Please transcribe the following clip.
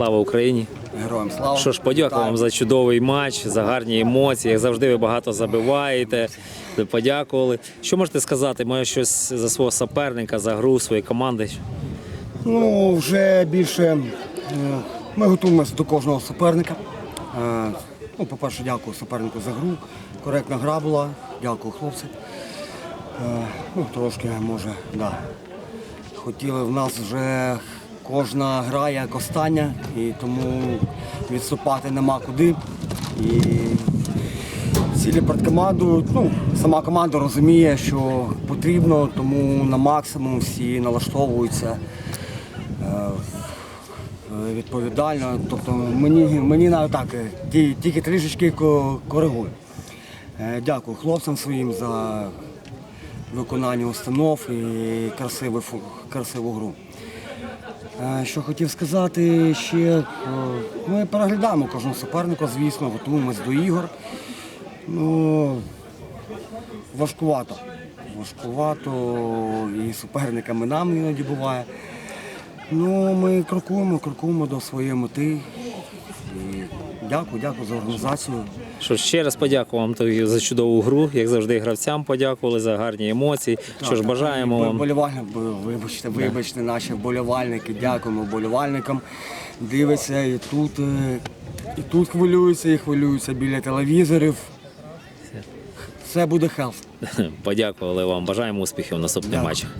Слава Україні! Героям слава. Що ж, подякую вам за чудовий матч, за гарні емоції. Як завжди, ви багато забиваєте. Ви подякували. Що можете сказати? Може щось за свого суперника, за гру своєї команди? Ну, вже більше е, ми готуємося до кожного суперника. Е, Ну, по-перше, дякую супернику за гру. Коректна гра була. Дякую, хлопці. Е, Ну, трошки, може, да. Хотіли в нас вже кожна гра як остання, і тому відступати нема куди. І цілі перед ну, сама команда розуміє, що потрібно, тому на максимум всі налаштовуються е, відповідально. Тобто мені, мені навіть так, тільки трішечки ко- коригую. Е, Дякую хлопцям своїм за виконання установ і красиву, красиву гру. Е, Що хотів сказати ще, е, ми переглядаємо кожного суперника, звісно, готуємось до ігор. Ну, важкувато. Важкувато і суперниками нам іноді буває. Ну, ми крокуємо, крокуємо до своєї мети. Дякую, дякую за організацію. Що ж, ще раз подякую вам за чудову гру. Як завжди, гравцям подякували за гарні емоції. Що ж, Так, бажаємо вам. вболівальник- вибачте, вибачте, наші вболівальники, дякуємо вболівальникам. Дивиться і тут, е, і тут хвилюються, і хвилюються біля телевізорів. Все буде хелс. Подякували вам. Бажаємо успіхів в наступних матчах.